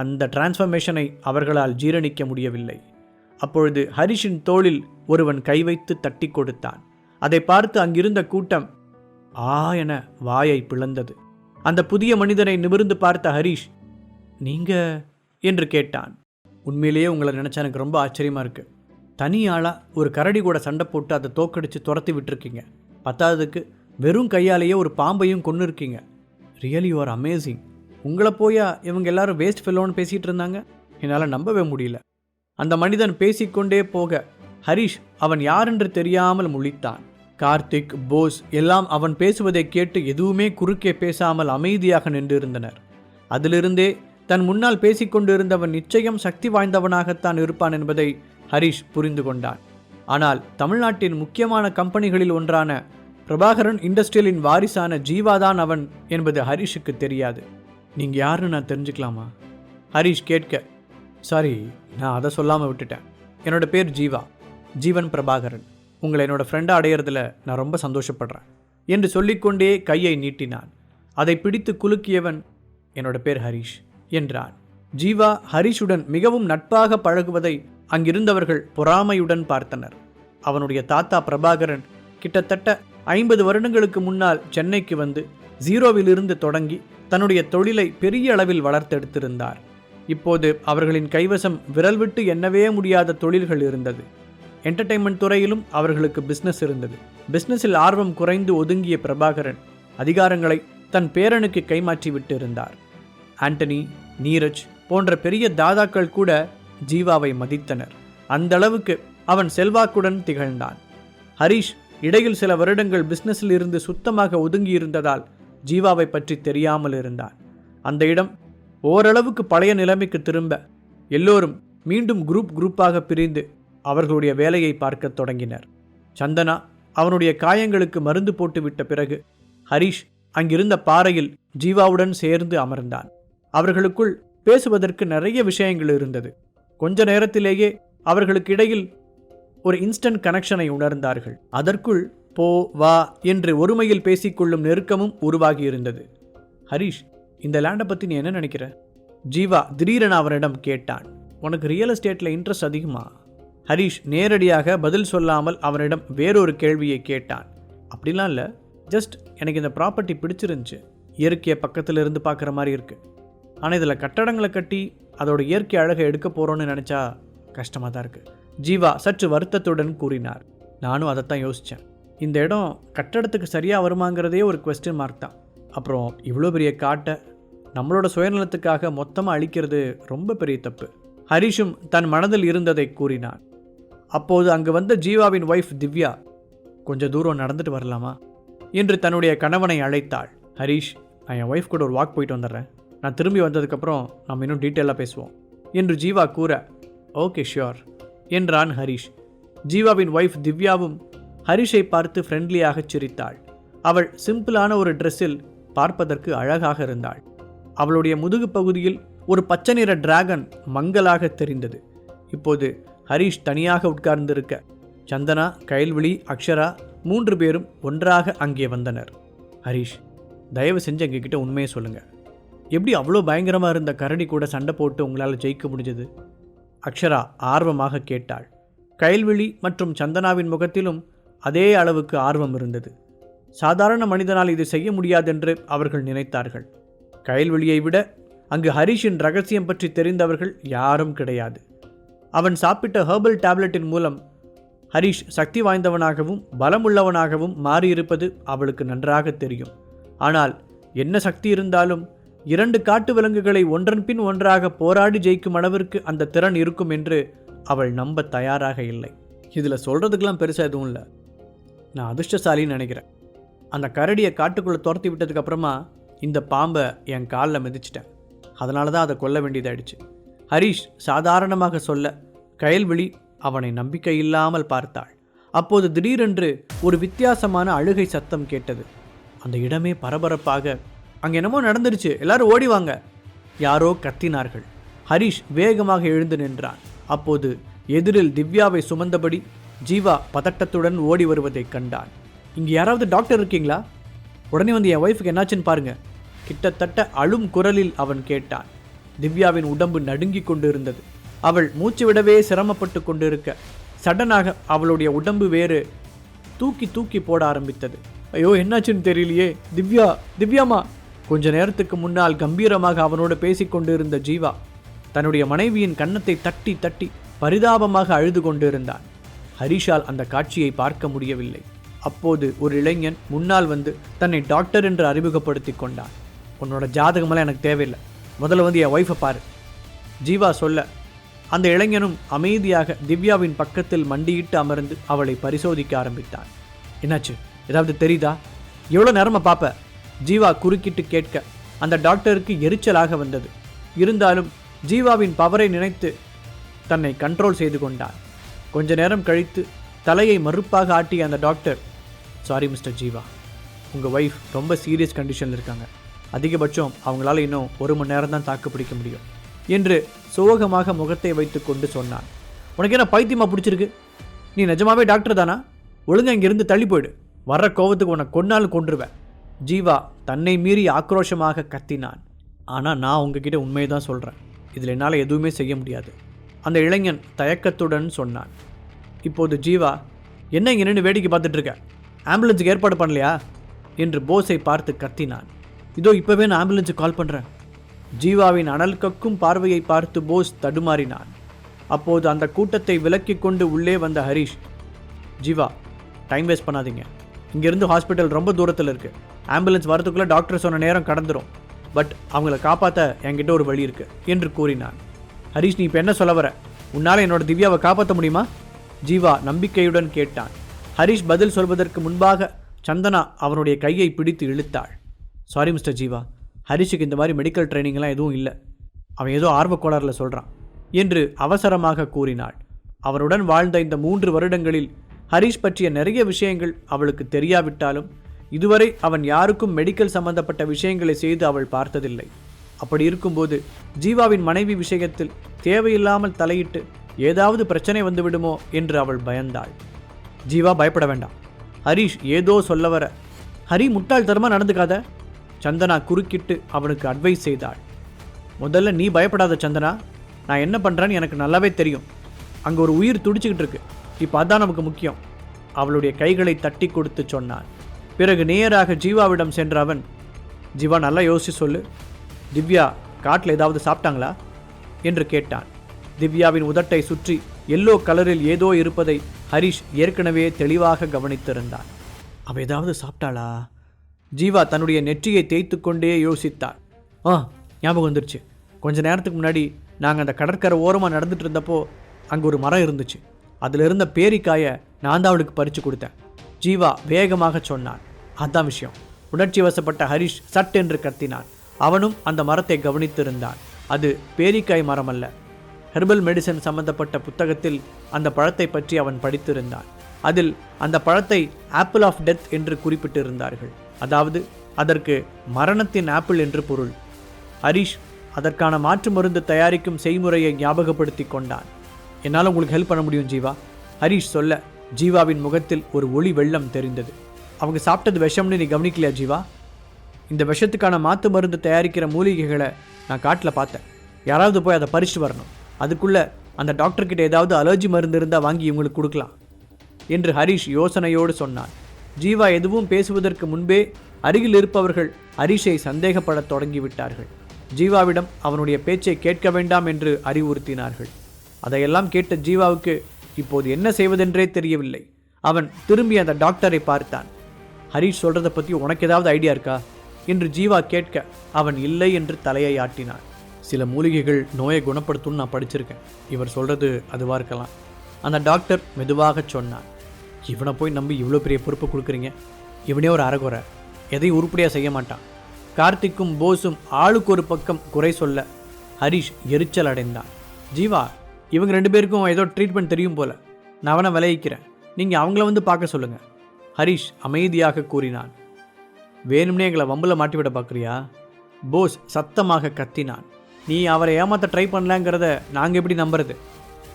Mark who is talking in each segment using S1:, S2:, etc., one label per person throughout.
S1: அந்த டிரான்ஸ்ஃபர்மேஷனை அவர்களால் ஜீரணிக்க முடியவில்லை. அப்பொழுது ஹரிஷின் தோளில் ஒருவன் கை வைத்து தட்டி கொடுத்தான். அதை பார்த்து அங்கிருந்த கூட்டம் ஆ என வாயை பிளந்தது. அந்த புதிய மனிதனை நிமிர்ந்து பார்த்த ஹரிஷ் நீங்க? என்று கேட்டான். உண்மையிலேயே உங்களை நினச்சா எனக்கு ரொம்ப ஆச்சரியமா இருக்கு. தனி ஒரு கரடி கூட சண்டை போட்டு அதை தோக்கடிச்சு துரத்தி விட்டுருக்கீங்க. பத்தாததுக்கு வெறும் கையாலேயே ஒரு பாம்பையும் கொண்டு இருக்கீங்க ரியலி யூஆர் அமேசிங். உங்களை போயா இவங்க எல்லாரும் வேஸ்ட் ஃபெல்லோன்னு பேசிகிட்டு இருந்தாங்க? என்னால் நம்பவே முடியல. அந்த மனிதன் பேசிக்கொண்டே போக ஹரிஷ் அவன் யாரென்று தெரியாமல் முழித்தான். கார்த்திக் போஸ் எல்லாம் அவன் பேசுவதை கேட்டு எதுவுமே குறுக்கே பேசாமல் அமைதியாக நின்றிருந்தனர். அதிலிருந்தே தன் முன்னால் பேசிக்கொண்டிருந்தவன் நிச்சயம் சக்தி வாய்ந்தவனாகத்தான் இருப்பான் என்பதை ஹரிஷ் புரிந்து கொண்டான். ஆனால் தமிழ்நாட்டின் முக்கியமான கம்பெனிகளில் ஒன்றான பிரபாகரன் இண்டஸ்ட்ரியலின் வாரிசான ஜீவாதான் அவன் என்பது ஹரிஷுக்கு தெரியாது. நீங்கள் யாருன்னு நான் தெரிஞ்சுக்கலாமா? ஹரிஷ் கேட்க. சாரி நான் அதை சொல்லாமல் விட்டுட்டேன். என்னோடய பேர் ஜீவா. ஜீவன் பிரபாகரன். உங்களை என்னோடய ஃப்ரெண்டாக அடையிறதுல நான் ரொம்ப சந்தோஷப்படுறேன். என்று சொல்லிக்கொண்டே கையை நீட்டினான். அதை பிடித்து குலுக்கியவன் என்னோட பேர் ஹரிஷ் என்றான். ஜீவா ஹரீஷுடன் மிகவும் நட்பாக பழகுவதை அங்கிருந்தவர்கள் பொறாமையுடன் பார்த்தனர். அவனுடைய தாத்தா பிரபாகரன் கிட்டத்தட்ட ஐம்பது வருடங்களுக்கு முன்னால் சென்னைக்கு வந்து ஜீரோவிலிருந்து தொடங்கி தன்னுடைய தொழிலை பெரிய அளவில் வளர்த்தெடுத்திருந்தார். இப்போது அவர்களின் கைவசம் விரல் விட்டு எண்ணவே முடியாத தொழில்கள் இருந்தது. என்டர்டைன்மெண்ட் துறையிலும் அவர்களுக்கு பிஸ்னஸ் இருந்தது. பிஸ்னஸில் ஆர்வம் குறைந்து ஒதுங்கிய பிரபாகரன் அதிகாரங்களை தன் பேரனுக்கு கைமாற்றி விட்டு இருந்தார் ஆண்டனி நீரஜ் போன்ற பெரிய தாதாக்கள் கூட ஜீவாவை மதித்தனர். அந்த அளவுக்கு அவன் செல்வாக்குடன் திகழ்ந்தான். ஹரிஷ் இடையில் சில வருடங்கள் பிஸ்னஸில் இருந்து சுத்தமாக ஒதுங்கி இருந்ததால் ஜீவாவை பற்றி தெரியாமல் இருந்தான். அந்த இடம் ஓரளவுக்கு பழைய நிலைமைக்கு திரும்ப எல்லோரும் மீண்டும் குரூப் குரூப்பாக பிரிந்து அவர்களுடைய வேலையை பார்க்கத் தொடங்கினர். சந்தனா அவனுடைய காயங்களுக்கு மருந்து போட்டுவிட்ட பிறகு ஹரிஷ் அங்கிருந்த பாறையில் ஜீவாவுடன் சேர்ந்து அமர்ந்தான். அவர்களுக்குள் பேசுவதற்கு நிறைய விஷயங்கள் இருந்தது. கொஞ்ச நேரத்திலேயே அவர்களுக்கு இடையில் ஒரு இன்ஸ்டன்ட் கனெக்ஷனை உணர்ந்தார்கள். அதற்குள் போ வா என்று ஒருமையில் பேசிக்கொள்ளும் நெருக்கமும் உருவாகியிருந்தது. ஹரிஷ் இந்த லேண்டை பற்றி நீ என்ன நினைக்கிற? ஜீவா திடீரென அவனிடம் கேட்டான். உனக்கு ரியல் எஸ்டேட்டில் இன்ட்ரெஸ்ட் அதிகமா? ஹரிஷ் நேரடியாக பதில் சொல்லாமல் அவனிடம் வேறொரு கேள்வியை கேட்டான். அப்படிலாம் இல்லை. ஜஸ்ட் எனக்கு இந்த ப்ராப்பர்ட்டி பிடிச்சிருந்துச்சு. இயற்கையை பக்கத்தில் இருந்து பார்க்குற மாதிரி இருக்குது ஆனால் இதில் கட்டடங்களை கட்டி அதோட இயற்கை அழகை எடுக்க போகிறோன்னு நினச்சா கஷ்டமாக தான் இருக்குது ஜீவா சற்று வருத்தத்துடன் கூறினார். நானும் அதைத்தான் யோசித்தேன் இந்த இடம் கட்டடத்துக்கு சரியாக வருமாங்கிறதே ஒரு கொஸ்டின் மார்க் தான். அப்புறம் இவ்வளோ பெரிய காட்டை நம்மளோட சுயநலத்துக்காக மொத்தமாக அழிக்கிறது ரொம்ப பெரிய தப்பு. ஹரிஷும் தன் மனதில் இருந்ததை கூறினான். அப்போது அங்கு வந்த ஜீவாவின் ஒய்ஃப் திவ்யா கொஞ்சம் தூரம் நடந்துட்டு வரலாமா? என்று தன்னுடைய கணவனை அழைத்தாள். ஹரிஷ் நான் என் ஒய்ஃப் கூட ஒரு வாக் போயிட்டு வந்துடுறேன். நான் திரும்பி வந்ததுக்கப்புறம் நம்ம இன்னும் டீட்டெயிலாக பேசுவோம். என்று ஜீவா கூற ஓகே ஷியோர் என்றான் ஹரிஷ். ஜீவாவின் ஒய்ஃப் திவ்யாவும் ஹரிஷை பார்த்து ஃப்ரெண்ட்லியாகச் சிரித்தாள். அவள் சிம்பிளான ஒரு ட்ரெஸ்ஸில் பார்ப்பதற்கு அழகாக இருந்தாள். அவளுடைய முதுகு பகுதியில் ஒரு பச்சை நிற டிராகன் மங்கலாக தெரிந்தது. இப்போது ஹரிஷ் தனியாக உட்கார்ந்திருக்க சந்தனா கைல்விழி அக்ஷரா மூன்று பேரும் ஒன்றாக அங்கே வந்தனர். ஹரிஷ் தயவு செஞ்சு எங்ககிட்ட உண்மையை சொல்லுங்கள் எப்படி அவ்வளோ பயங்கரமாக இருந்த கரடி கூட சண்டை போட்டு உங்களால் ஜெயிக்க முடிஞ்சது? அக்ஷரா ஆர்வமாக கேட்டாள். கைல்விழி மற்றும் சந்தனாவின் முகத்திலும் அதே அளவுக்கு ஆர்வம் இருந்தது. சாதாரண மனிதனால் இது செய்ய முடியாதென்று அவர்கள் நினைத்தார்கள். கயல்வெளியை விட அங்கு ஹரிஷின் ரகசியம் பற்றி தெரிந்தவர்கள் யாரும் கிடையாது. அவன் சாப்பிட்ட ஹெர்பல் டேப்லெட்டின் மூலம் ஹரிஷ் சக்தி வாய்ந்தவனாகவும் பலமுள்ளவனாகவும் மாறியிருப்பது அவளுக்கு நன்றாக தெரியும். ஆனால் என்ன சக்தி இருந்தாலும் இரண்டு காட்டு விலங்குகளை ஒன்றன் பின் ஒன்றாக போராடி ஜெயிக்கும் அளவிற்கு அந்த திறன் இருக்கும் என்று அவள் நம்ப தயாராக இல்லை. இதில் சொல்கிறதுக்கெல்லாம் பெருசாக எதுவும் இல்லை. நான் அதிர்ஷ்டசாலின்னு நினைக்கிறேன். அந்த கரடியை காட்டுக்குள்ளே துரத்தி விட்டதுக்கப்புறமா இந்த பாம்பை என் காலில் மிதிச்சிட்டேன். அதனால தான் அதை கொல்ல வேண்டியதாயிடுச்சு. ஹரிஷ் சாதாரணமாக சொல்ல கயல்விழி அவனை நம்பிக்கை இல்லாமல் பார்த்தாள். அப்போது திடீரென்று ஒரு வித்தியாசமான அழுகை சத்தம் கேட்டது. அந்த இடமே பரபரப்பாக அங்கே என்னமோ நடந்துருச்சு எல்லாரும் ஓடி வாங்க. யாரோ கத்தினார்கள். ஹரிஷ் வேகமாக எழுந்து நின்றான். அப்போது எதிரில் திவ்யாவை சுமந்தபடி ஜீவா பதட்டத்துடன் ஓடி வருவதைக் கண்டான். இங்கே யாராவது டாக்டர் இருக்கீங்களா? உடனே வந்து என் ஒய்ஃபுக்கு என்னாச்சுன்னு பாருங்க. கிட்டத்தட்ட அழும் குரலில் அவன் கேட்டான். திவ்யாவின் உடம்பு நடுங்கிக் கொண்டிருந்தது. அவள் மூச்சு விடவே சிரமப்பட்டு கொண்டிருக்க சடனாக அவளுடைய உடம்பு வேறு தூக்கி தூக்கி போட ஆரம்பித்தது. ஐயோ என்னாச்சுன்னு தெரியலையே. திவ்யா திவ்யாமா கொஞ்ச நேரத்துக்கு முன்னால் கம்பீரமாக அவனோடு பேசிக்கொண்டு இருந்த ஜீவா தன்னுடைய மனைவியின் கன்னத்தை தட்டி தட்டி பரிதாபமாக அழுது கொண்டிருந்தான். ஹரிஷால் அந்த காட்சியை பார்க்க முடியவில்லை. அப்போது ஒரு இளைஞன் முன்னால் வந்து தன்னை டாக்டர் என்று அறிமுகப்படுத்தி கொண்டான். உன்னோட ஜாதகமெல்லாம் எனக்கு தேவையில்லை. முதல்ல வந்து என் ஒய்ஃபை பாரு. ஜீவா சொல்ல அந்த இளைஞனும் அமைதியாக திவ்யாவின் பக்கத்தில் மண்டியிட்டு அமர்ந்து அவளை பரிசோதிக்க ஆரம்பித்தான். என்னாச்சு? ஏதாவது தெரியுதா? எவ்வளோ நேரமாக பார்ப்ப ஜீவா குறுக்கிட்டு கேட்க அந்த டாக்டருக்கு எரிச்சலாக வந்தது. இருந்தாலும் ஜீவாவின் பவரை நினைத்து தன்னை கண்ட்ரோல் செய்து கொண்டான். கொஞ்ச நேரம் கழித்து தலையை மறுப்பாக ஆட்டிய அந்த டாக்டர் சாரி மிஸ்டர் ஜீவா உங்கள் ஒய்ஃப் ரொம்ப சீரியஸ் கண்டிஷனில் இருக்காங்க. அதிகபட்சம் அவங்களால இன்னும் ஒரு மணி நேரம் தான் தாக்கு பிடிக்க முடியும் என்று சோகமாக முகத்தை வைத்து கொண்டு சொன்னான். உனக்கு என்ன பைத்தியமா பிடிச்சிருக்கு? நீ நிஜமாவே டாக்டர் தானா? ஒழுங்கா இங்கிருந்து தள்ளி போயிடு. வர்ற கோவத்துக்கு உன்னை கொன்னாலும் கொன்றுவேன். ஜீவா தன்னை மீறி ஆக்ரோஷமாக கத்தினான். ஆனால் நான் உங்ககிட்ட உண்மையை தான் சொல்கிறேன் இதில் என்னால் எதுவுமே செய்ய முடியாது. அந்த இளைஞன் தயக்கத்துடன் சொன்னான். இப்போது ஜீவா என்ன இங்கே நின்று வேடிக்கை பார்த்துட்ருக்க? ஆம்புலன்ஸுக்கு ஏற்பாடு பண்ணலையா? என்று போஸை பார்த்து கத்தினான். இதோ இப்போவே நான் ஆம்புலன்ஸுக்கு கால் பண்ணுறேன் ஜீவாவின் அனல் கக்கும் பார்வையை பார்த்து போஸ் தடுமாறினான். அப்போது அந்த கூட்டத்தை விலக்கிக் கொண்டு உள்ளே வந்த ஹரிஷ் ஜீவா டைம் வேஸ்ட் பண்ணாதீங்க. இங்கேருந்து ஹாஸ்பிட்டல் ரொம்ப தூரத்தில் இருக்குது ஆம்புலன்ஸ் வரதுக்குள்ளே டாக்டர் சொன்ன நேரம் கடந்துடும் பட் அவங்கள காப்பாற்ற என்கிட்ட ஒரு வழி இருக்குது என்று கூறினான். ஹரிஷ் நீ இப்போ என்ன சொல்ல வர? உன்னால் என்னோட திவ்யாவை காப்பாற்ற முடியுமா? ஜீவா நம்பிக்கையுடன் கேட்டான். ஹரிஷ் பதில் சொல்வதற்கு முன்பாக சந்தனா அவனுடைய கையை பிடித்து இழுத்தாள். Sorry mister Jeeva. ஹரிஷுக்கு இந்த மாதிரி மெடிக்கல் ட்ரைனிங்லாம் எதுவும் இல்லை. அவன் ஏதோ ஆர்வக்கோளாறில் சொல்கிறான் என்று அவசரமாக கூறினாள். அவனுடன் வாழ்ந்த இந்த மூன்று வருடங்களில் ஹரிஷ் பற்றிய நிறைய விஷயங்கள் அவளுக்கு தெரியாவிட்டாலும் இதுவரை அவன் யாருக்கும் மெடிக்கல் சம்பந்தப்பட்ட விஷயங்களை செய்து அவள் பார்த்ததில்லை. அப்படி இருக்கும்போது ஜீவாவின் மனைவி விஷயத்தில் தேவையில்லாமல் தலையிட்டு ஏதாவது பிரச்சனை வந்துவிடுமோ என்று அவள் பயந்தாள். ஜீவா பயப்பட வேண்டாம். ஹரிஷ் ஏதோ சொல்ல வர ஹரி முட்டாள்தனமாக நடந்துக்காத? சந்தனா குறுக்கிட்டு அவனுக்கு அட்வைஸ் செய்தாள். முதல்ல நீ பயப்படாத சந்தனா. நான் என்ன பண்ணுறேன்னு எனக்கு நல்லாவே தெரியும். அங்கே ஒரு உயிர் துடிச்சிக்கிட்டு இருக்கு. இப்போ அதான் நமக்கு முக்கியம். அவளுடைய கைகளை தட்டி கொடுத்து சொன்னான் பிறகு நேராக ஜீவாவிடம் சென்ற அவன் ஜீவா நல்லா யோசிச்சு சொல்லு. திவ்யா காட்டில் ஏதாவது சாப்பிட்டாங்களா? என்று கேட்டான். திவ்யாவின் உதட்டை சுற்றி எல்லோ கலரில் ஏதோ இருப்பதை ஹரிஷ் ஏற்கனவே தெளிவாக கவனித்திருந்தான். அவள் ஏதாவது சாப்பிட்டாளா? ஜீவா தன்னுடைய நெற்றியை தேய்த்து கொண்டே யோசித்தாள். ஆ ஞாபகம் வந்துருச்சு. கொஞ்ச நேரத்துக்கு முன்னாடி நாங்கள் அந்த கடற்கரை ஓரமாக நடந்துட்டு இருந்தப்போ அங்கே ஒரு மரம் இருந்துச்சு. அதில் இருந்த பேரிக்காயை நான் தான் அவளுக்கு பறித்து கொடுத்தேன். ஜீவா வேகமாக சொன்னான் அதான் விஷயம். உணர்ச்சி வசப்பட்ட ஹரிஷ் சட் என்று கத்தினான். அவனும் அந்த மரத்தை கவனித்திருந்தான். அது பேரிக்காய் மரம் அல்ல ஹெர்பல் மெடிசன் சம்பந்தப்பட்ட புத்தகத்தில் அந்த பழத்தை பற்றி அவன் படித்திருந்தான். அதில் அந்த பழத்தை ஆப்பிள் ஆஃப் டெத் என்று குறிப்பிட்டிருந்தார்கள். அதாவது அதற்கு மரணத்தின் ஆப்பிள் என்று பொருள். ஹரிஷ் அதற்கான மாற்று மருந்து தயாரிக்கும் செய்முறையை ஞாபகப்படுத்தி கொண்டான். என்னால் உங்களுக்கு ஹெல்ப் பண்ண முடியும் ஜீவா. ஹரிஷ் சொல்ல ஜீவாவின் முகத்தில் ஒரு ஒளி வெள்ளம் தெரிந்தது. அவங்க சாப்பிட்டது விஷம்னு நீ கவனிக்கலையா ஜீவா? இந்த விஷத்துக்கான மாற்று மருந்து தயாரிக்கிற மூலிகைகளை நான் காட்டில் பார்த்தேன். யாராவது போய் அதை பறிச்சுட்டு வரணும். அதுக்குள்ளே அந்த டாக்டர்கிட்ட ஏதாவது அலர்ஜி மருந்து இருந்தால் வாங்கி இவங்களுக்கு கொடுக்கலாம் என்று ஹரிஷ் யோசனையோடு சொன்னான். ஜீவா எதுவும் பேசுவதற்கு முன்பே அருகில் இருப்பவர்கள் ஹரிஷை சந்தேகப்படத் தொடங்கிவிட்டார்கள். ஜீவாவிடம் அவனுடைய பேச்சை கேட்க வேண்டாம் என்று அறிவுறுத்தினார்கள். அதையெல்லாம் கேட்ட ஜீவாவுக்கு இப்போது என்ன செய்வதென்றே தெரியவில்லை. அவன் திரும்பி அந்த டாக்டரை பார்த்தான். ஹரிஷ் சொல்றதை பற்றி உனக்கு ஏதாவது ஐடியா இருக்கா? என்று ஜீவா கேட்க அவன் இல்லை என்று தலையை ஆட்டினான். சில மூலிகைகள் நோயை குணப்படுத்தும்னு நான் படிச்சிருக்கேன். இவர் சொல்கிறது அதுவாக இருக்கலாம். அந்த டாக்டர் மெதுவாக சொன்னான். இவனை போய் நம்பி இவ்வளோ பெரிய பொறுப்பு கொடுக்குறீங்க? இவனே ஒரு அறகுறை. எதையும் உருப்படியாக செய்ய மாட்டான். கார்த்திக்கும் போஸும் ஆளுக்கு ஒரு பக்கம் குறை சொல்ல ஹரிஷ் எரிச்சல் அடைந்தான். ஜீவா இவங்க ரெண்டு பேருக்கும் ஏதோ ட்ரீட்மெண்ட் தெரியும் போல. நான் அவனை விளைவிக்கிறேன் நீங்கள் அவங்கள வந்து பார்க்க சொல்லுங்கள் ஹரிஷ் அமைதியாக கூறினான். வேணும்னே எங்களை வம்பில் மாட்டிவிட பார்க்குறியா? போஸ் சத்தமாக கத்தினான். நீ அவரை ஏமாற்ற ட்ரை பண்ணலங்கிறத நாங்கள் எப்படி நம்புறது?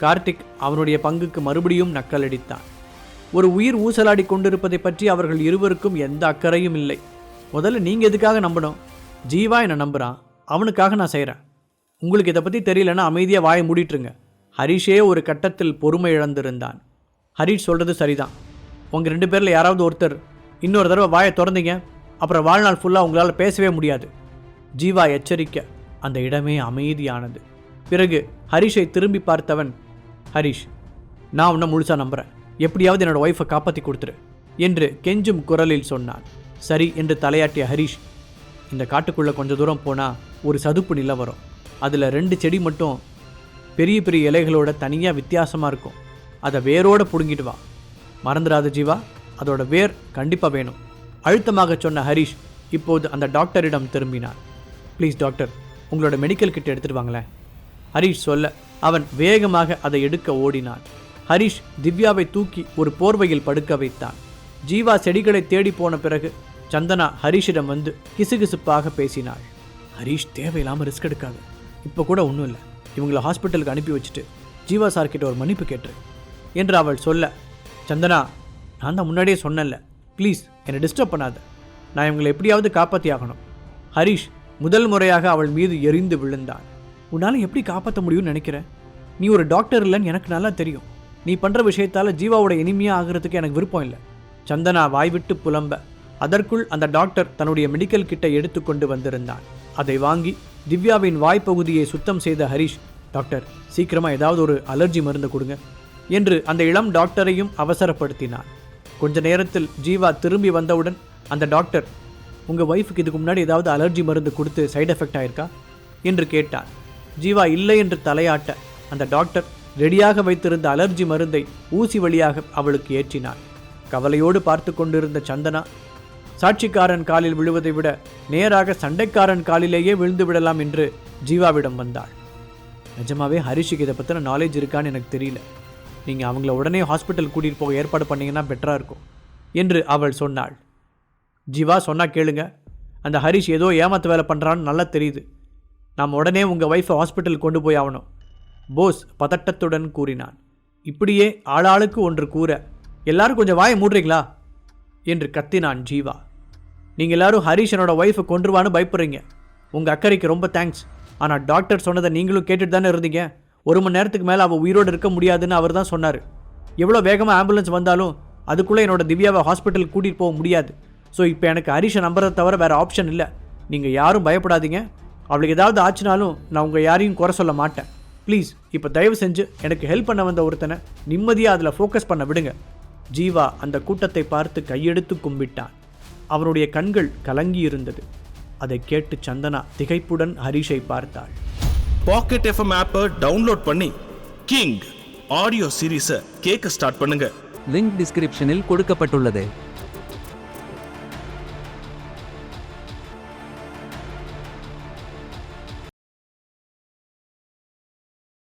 S1: கார்த்திக் அவனுடைய பங்குக்கு மறுபடியும் நக்கலடித்தான் ஒரு உயிர் ஊசலாடி கொண்டிருப்பதை பற்றி அவர்கள் இருவருக்கும் எந்த அக்கறையும் இல்லை. முதல்ல நீங்கள் எதுக்காக நம்பணும்? ஜீவா என்னை நம்புகிறான் அவனுக்காக நான் செய்கிறேன் உங்களுக்கு இதை பற்றி தெரியலன்னா அமைதியாக வாயை மூடிட்டுருங்க. ஹரிஷே ஒரு கட்டத்தில் பொறுமை இழந்திருந்தான். ஹரிஷ் சொல்கிறது சரிதான். உங்கள் ரெண்டு பேரில் யாராவது ஒருத்தர் இன்னொரு தடவை வாயை திறந்தீங்க. அப்புறம் வாழ்நாள் ஃபுல்லாக உங்களால் பேசவே முடியாது. ஜீவா எச்சரிக்க அந்த இடமே அமைதியானது. பிறகு ஹரிஷை திரும்பி பார்த்தவன் ஹரிஷ் நான் உன்னை முழுசாக நம்புகிறேன் எப்படியாவது என்னோடய ஒய்ஃபை காப்பாற்றி கொடுத்துரு என்று கெஞ்சும் குரலில் சொன்னான். சரி என்று தலையாட்டிய ஹரிஷ் இந்த காட்டுக்குள்ளே கொஞ்சம் தூரம் போனால் ஒரு சதுப்பு நிலம் வரும். அதில் ரெண்டு செடி மட்டும் பெரிய பெரிய இலைகளோட தனியாக வித்தியாசமாக இருக்கும். அதை வேரோடு பிடுங்கிட்டு வா. மறந்துடாத ஜீவா அதோட வேர் கண்டிப்பாக வேணும். அழுத்தமாக சொன்ன ஹரிஷ் இப்போது அந்த டாக்டரிடம் திரும்பினார். ப்ளீஸ் டாக்டர் உங்களோட மெடிக்கல் கிட் எடுத்துட்டு வாங்களேன். ஹரிஷ் சொல்ல அவன் வேகமாக அதை எடுக்க ஓடினான். ஹரிஷ் திவ்யாவை தூக்கி ஒரு போர்வையில் படுக்க வைத்தான். ஜீவா செடிகளை தேடி போன பிறகு சந்தனா ஹரிஷிடம் வந்து கிசுகிசுப்பாக பேசினாள். ஹரீஷ் தேவையில்லாமல் ரிஸ்க் எடுக்காது. இப்போ கூட ஒன்றும் இல்லை. இவங்களை ஹாஸ்பிட்டலுக்கு அனுப்பி வச்சுட்டு ஜீவா சார்கிட்ட ஒரு மன்னிப்பு கேட்டு என்று அவள் சொல்ல சந்தனா நான் தான் முன்னாடியே சொன்னேன்ல. ப்ளீஸ் என்னை டிஸ்டர்ப் பண்ணாத. நான் இவங்களை எப்படியாவது காப்பாற்றி ஆகணும் ஹரிஷ் முதல் முறையாக அவள் மீது எரிந்து விழுந்தான். உன்னால் எப்படி காப்பாற்ற முடியும்னு நினைக்கிறேன் நீ ஒரு டாக்டர் இல்லைன்னு எனக்கு நல்லா தெரியும். நீ பண்ணுற விஷயத்தால் ஜீவாவோட இனிமையாக ஆகிறதுக்கு எனக்கு விருப்பம் இல்லை. சந்தனா வாய்விட்டு புலம்ப. அதற்குள் அந்த டாக்டர் தன்னுடைய மெடிக்கல் கிட்டை எடுத்துக்கொண்டு வந்திருந்தான். அதை வாங்கி திவ்யாவின் வாய்ப்பகுதியை சுத்தம் செய்த ஹரிஷ் டாக்டர் சீக்கிரமாக ஏதாவது ஒரு அலர்ஜி மருந்து கொடுங்க என்று அந்த இளம் டாக்டரையும் அவசரப்படுத்தினான். கொஞ்ச நேரத்தில் ஜீவா திரும்பி வந்தவுடன் அந்த டாக்டர் உங்கள் ஒய்ஃபுக்கு இதுக்கு முன்னாடி ஏதாவது அலர்ஜி மருந்து கொடுத்து சைடு எஃபெக்ட் ஆயிருக்கா? என்று கேட்டான் ஜீவா இல்லை என்று தலையாட்ட அந்த டாக்டர் ரெடியாக வைத்திருந்த அலர்ஜி மருந்தை ஊசி வழியாக அவளுக்கு ஏற்றினார். கவலையோடு பார்த்து கொண்டிருந்த சந்தனா சாட்சிக்காரன் காலில் விழுவதை விட நேராக சண்டைக்காரன் காலிலேயே விழுந்து விடலாம் என்று ஜீவாவிடம் வந்தாள். நிஜமாவே ஹரிஷுக்கு இதை பற்றின நாலேஜ் இருக்கான்னு எனக்கு தெரியல. நீங்கள் அவங்கள உடனே ஹாஸ்பிட்டல் கூட்டிகிட்டு போக ஏற்பாடு பண்ணிங்கன்னா பெட்டராக இருக்கும் என்று அவள் சொன்னாள். ஜீவா சொன்னால் கேளுங்க. அந்த ஹரிஷ் ஏதோ ஏமாத்து வேலை பண்ணுறான்னு நல்லா தெரியுது. நாம் உடனே உங்கள் ஒய்ஃபை ஹாஸ்பிட்டல் கொண்டு போய் ஆகணும் போஸ் பதட்டத்துடன் கூறினான். இப்படியே ஆளாளுக்கு ஒன்று கூற எல்லாரும் கொஞ்சம் வாயை மூடுறீங்களா? என்று கத்தினான் ஜீவா. நீங்கள் எல்லாரும் ஹரிஷனோட ஒய்ஃபை கொன்றுவான்னு பயப்படுறீங்க. உங்கள் அக்கறைக்கு ரொம்ப தேங்க்ஸ் ஆனால் டாக்டர் சொன்னதை நீங்களும் கேட்டுட்டு தானே இருந்தீங்க? ஒரு மணி நேரத்துக்கு மேலே அவள் உயிரோடு இருக்க முடியாதுன்னு அவர் தான் சொன்னார். எவ்வளோ வேகமாக ஆம்புலன்ஸ் வந்தாலும் அதுக்குள்ளே என்னோட திவ்யாவை ஹாஸ்பிட்டலுக்கு கூட்டிகிட்டு போக முடியாது. ஸோ இப்போ எனக்கு ஹரிஷை நம்புறதை தவிர வேறு ஆப்ஷன் இல்லை. நீங்கள் யாரும் பயப்படாதீங்க. அவளுக்கு ஏதாவது ஆச்சுனாலும் நான் உங்கள் யாரையும் குறை சொல்ல மாட்டேன். ப்ளீஸ் இப்போ தயவு செஞ்சு எனக்கு ஹெல்ப் பண்ண வந்த ஒருத்தனை நிம்மதியாக அதில் ஃபோக்கஸ் பண்ண விடுங்க. ஜீவா அந்த கூட்டத்தை பார்த்து கையெடுத்து கும்பிட்டான். அவனுடைய கண்கள் கலங்கி இருந்தது. அதை கேட்டு சந்தனா திகைப்புடன் ஹரிஷை பார்த்தாள்.
S2: பாக்கெட் எஃப்எம் ஆப்பை டவுன்லோட் பண்ணி கிங் ஆடியோ சீரீஸை கேட்க ஸ்டார்ட் பண்ணுங்க.
S3: லிங்க் டிஸ்கிரிப்ஷனில் கொடுக்கப்பட்டுள்ளது.